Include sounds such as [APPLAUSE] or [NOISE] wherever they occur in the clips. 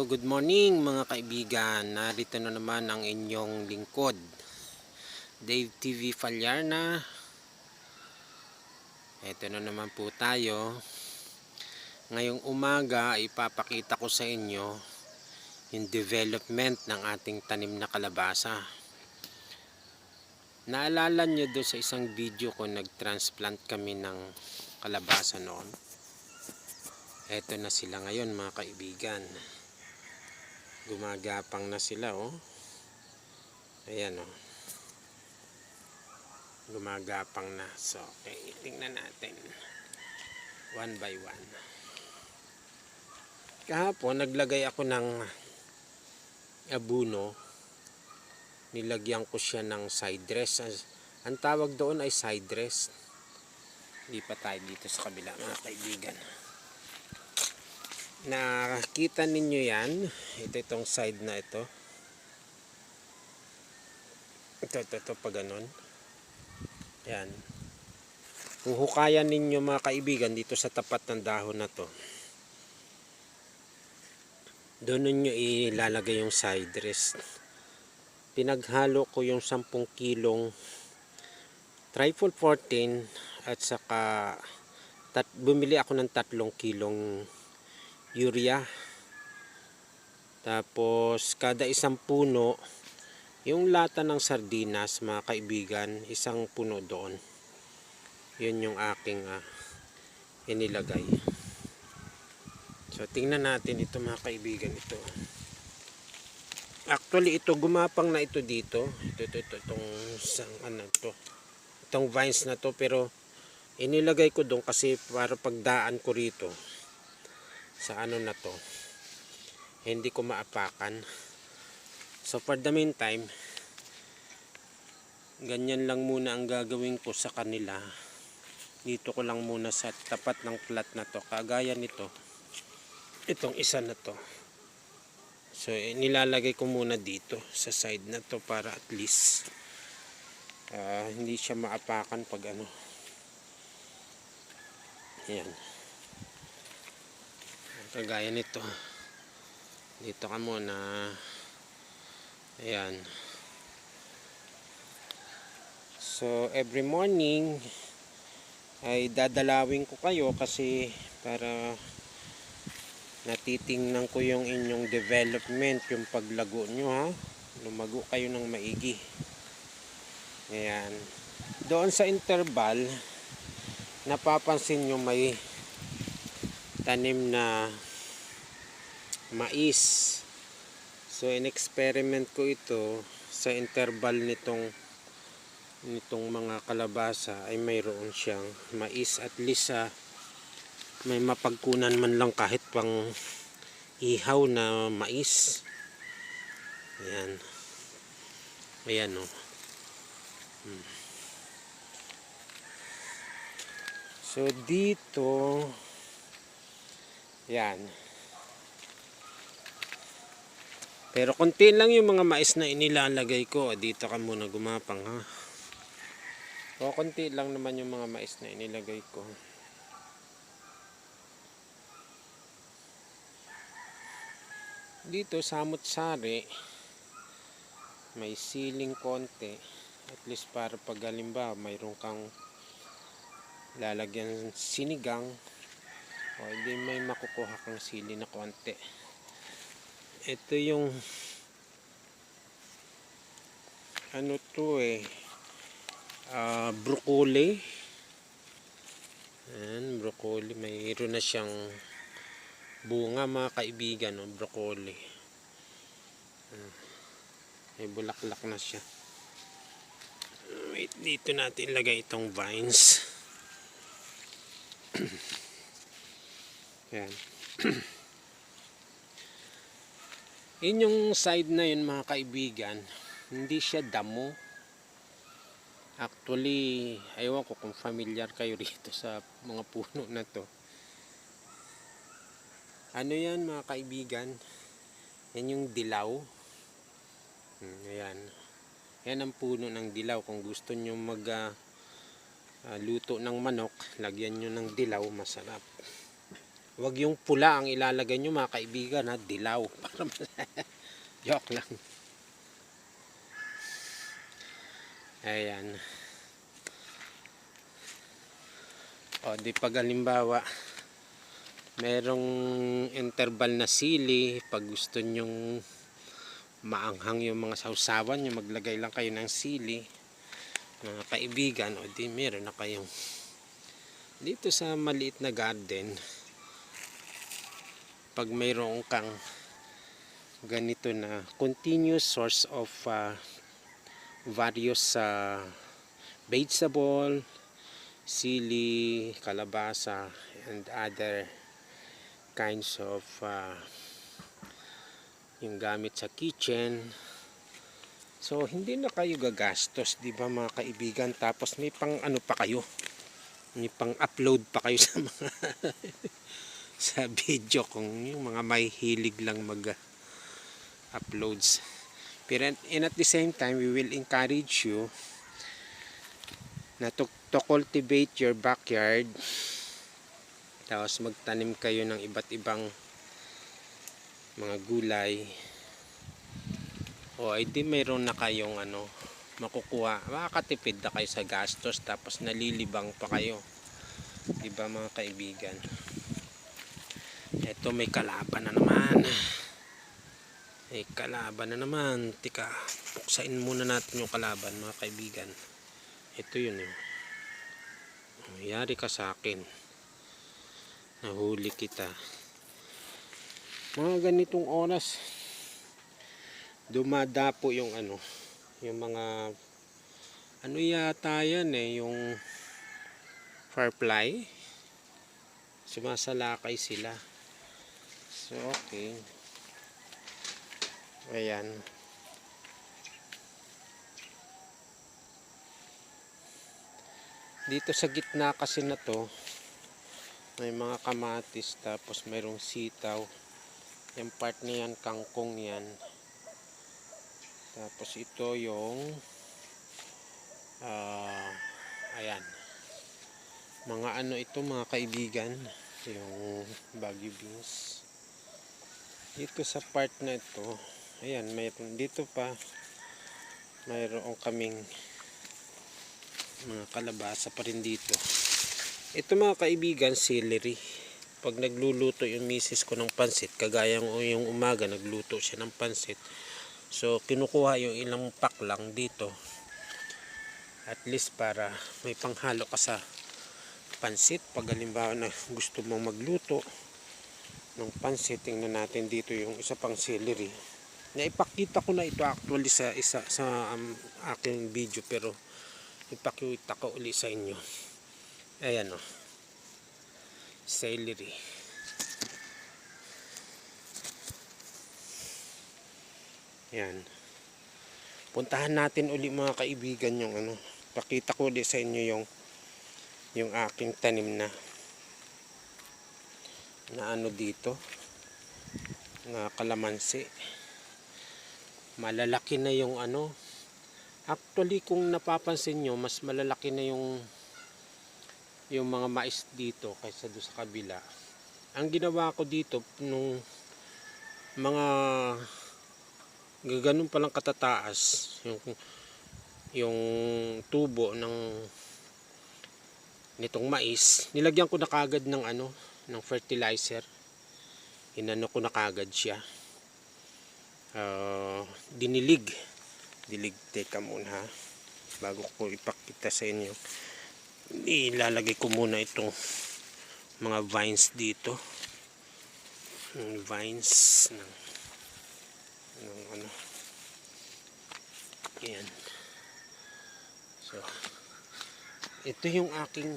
Good morning mga kaibigan. Narito na naman ang inyong lingkod. Dave TV Falyarna. Ito na naman po tayo. Ngayong umaga, ipapakita ko sa inyo yung development ng ating tanim na kalabasa. Naalala nyo doon sa isang video ko, nag-transplant kami ng kalabasa noon. Ito na sila ngayon mga kaibigan gumagapang na sila oh. Ayan oh. Gumagapang na. So okay tingnan natin. One by one. Kahapon naglagay ako ng abuno. Nilagyan ko siya ng side dress. Ang tawag doon ay side dress. Hindi pa tayo dito sa kabila mga kaibigan nakita ninyo yan. Ito itong side na ito. Ito ito ito pa ganun. Yan. Kung hukayan ninyo mga kaibigan dito sa tapat ng dahon na to. Doon ninyo ilalagay yung side rest. Pinaghalo ko yung 10 kilong trifle 14 at saka tat, bumili ako ng 3 kilong urea. Tapos kada isang puno yung lata ng sardinas mga kaibigan isang puno doon. Yun yung aking uh, inilagay. So tingnan natin ito mga kaibigan ito. Actually ito gumapang na ito dito. Ito ito, ito itong isang ano to. Itong vines na to pero inilagay ko doon kasi para pagdaan ko rito sa ano na to hindi ko maapakan. So for the meantime ganyan lang muna ang gagawin ko sa kanila. Dito ko lang muna sa tapat ng plat na to. Kagaya nito itong isa na to. So eh, nilalagay ko muna dito sa side na to para at least uh, hindi siya maapakan pag ano. Yan kagaya nito. Dito ka muna. Ayan. So every morning ay dadalawin ko kayo kasi para natitingnan ko yung inyong development yung paglago nyo ha? Lumago kayo ng maigi. Ayan. Doon sa interval napapansin nyo may tanim na mais. So in-experiment ko ito sa interval nitong nitong mga kalabasa ay mayroon siyang mais. At least ah, may mapagkunan man lang kahit pang ihaw na mais. Ayan. Ayan o hmm. so dito yan. Pero konti lang yung mga mais na inilalagay ko. Dito ka muna gumapang ha. O konti lang naman yung mga mais na inilagay ko. Dito samot sari may siling konti at least para pag halimbawa mayroon kang lalagyan sinigang o hindi may makukuha kang sili na konti. Ito yung ano to eh uh, broccoli. Ayan, broccoli. Mayroon na siyang bunga mga kaibigan no? broccoli. Uh, may bulaklak na siya. Wait dito natin ilagay itong vines [CLEARS THROAT] Yan. [CLEARS THROAT] yun yung side na yun mga kaibigan. Hindi siya damo. Actually, ayaw ko kung familiar kayo [LAUGHS] rito sa mga puno na to. Ano yan mga kaibigan? Yan yung dilaw. Hmm, ayan. Yan ang puno ng dilaw. Kung gusto nyo mag uh, luto ng manok, lagyan nyo ng dilaw, masarap Huwag yung pula ang ilalagay nyo mga kaibigan ha, dilaw. [LAUGHS] Joke lang. Ayan. O di pag halimbawa, merong interval na sili, pag gusto nyong maanghang yung mga sausawan nyo, maglagay lang kayo ng sili. Mga kaibigan, o di meron na kayong dito sa maliit na garden, pag mayroon kang ganito na continuous source of uh, various uh, vegetable, sili, kalabasa, and other kinds of uh, yung gamit sa kitchen. So, hindi na kayo gagastos, di ba mga kaibigan? Tapos may pang ano pa kayo? May pang upload pa kayo sa mga [LAUGHS] [LAUGHS] sa video kung yung mga may hilig lang mag uploads. Pero and, and at the same time, we will encourage you na to, to cultivate your backyard. Tapos magtanim kayo ng iba't ibang mga gulay. O ay di mayroon na kayong ano, makukuha. Makakatipid na kayo sa gastos tapos nalilibang pa kayo. Diba mga kaibigan? Ito may kalaban na naman. May kalaban na naman. Tika, buksain muna natin yung kalaban mga kaibigan. Ito yun eh. Mayari ka sa akin. Nahuli kita. Mga ganitong oras. Dumadapo yung ano. Yung mga ano yata yan eh. Yung firefly. Sumasalakay sila. So okay. Ayan. Dito sa gitna kasi na to, may mga kamatis tapos mayroong sitaw. Yung part na yan, kangkong yan. Tapos ito yung ah ayan. Mga ano ito mga kaibigan, yung bagyo beans. Dito sa part na ito, ayan, mayroon dito pa mayroon kaming mga kalabasa pa rin dito. Ito mga kaibigan, celery. Pag nagluluto yung misis ko ng pansit, kagaya ng yung umaga, nagluto siya ng pansit. So, kinukuha yung ilang pack lang dito. At least para may panghalo ka sa pansit. Pag halimbawa na gusto mong magluto ng pansit, tingnan natin dito yung isa pang celery. Naipakita ko na ito actually sa isa sa um, aking video pero ipakita ko uli sa inyo. Ayan o celery. Yan puntahan natin uli mga kaibigan yung ano. Pakita ko uli sa inyo yung yung aking tanim na na ano dito na kalamansi malalaki na yung ano Actually, kung napapansin nyo, mas malalaki na yung yung mga mais dito kaysa doon sa kabila. Ang ginawa ko dito, nung mga gaganon palang katataas, yung, yung tubo ng nitong mais, nilagyan ko na kagad ng ano, ng fertilizer. Inano ko na kagad siya. Uh, dinilig dilig teka muna ha bago ko ipakita sa inyo ilalagay ko muna itong mga vines dito vines ng, ng ano yan so ito yung aking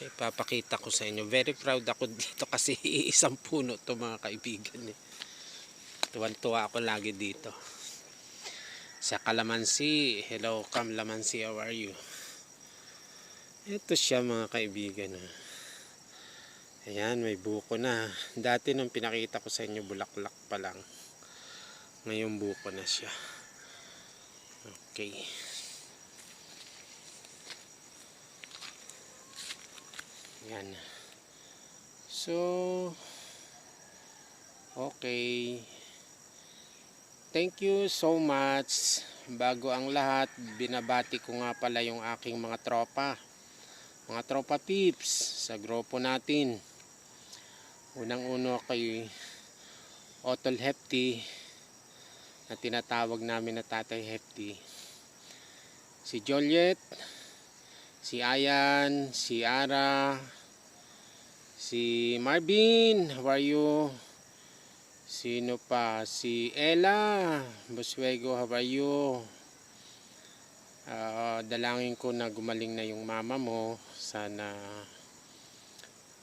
ipapakita ko sa inyo very proud ako dito kasi [LAUGHS] isang puno to mga kaibigan eh. tuwan tuwa ako lagi dito sa Kalamansi. Hello, Kalamansi, how are you? Ito siya mga kaibigan. ah. Ayan, may buko na. Dati nung pinakita ko sa inyo, bulaklak pa lang. Ngayon buko na siya. Okay. Ayan. So, okay. Thank you so much. Bago ang lahat, binabati ko nga pala yung aking mga tropa. Mga tropa peeps sa grupo natin. Unang-uno kay Otol Hefty na tinatawag namin na Tatay Hefty. Si Joliet, si Ayan, si Ara, si Marvin, how are you? Sino pa? Si Ella, Boswego, how are you? Ah, dalangin ko na gumaling na yung mama mo. Sana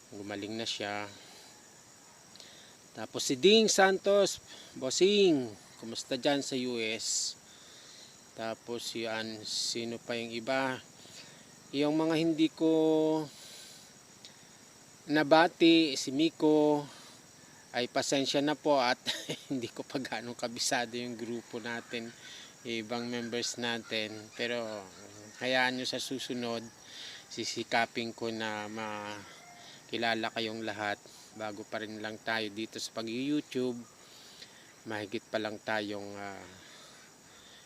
gumaling na siya. Tapos si Ding Santos, bossing, kumusta dyan sa US? Tapos yan, sino pa yung iba? Yung mga hindi ko nabati, si Miko, ay pasensya na po at [LAUGHS] hindi ko pa ganong kabisado yung grupo natin, ibang members natin. Pero hayaan nyo sa susunod, sisikapin ko na makilala kayong lahat bago pa rin lang tayo dito sa pag-YouTube. Mahigit pa lang tayong ah,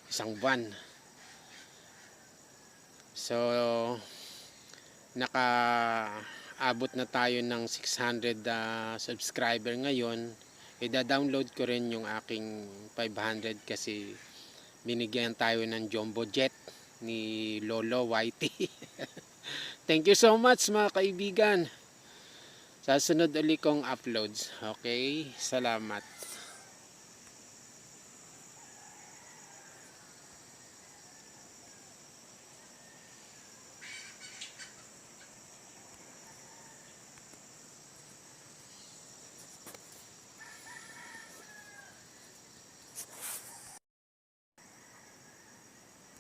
isang buwan. So, naka abot na tayo ng 600 ah, subscriber ngayon. Ida-download ko rin yung aking 500 kasi binigyan tayo ng jumbo jet ni Lolo Whitey. [LAUGHS] Thank you so much mga kaibigan. Sa sunod uli kong uploads. Okay? Salamat.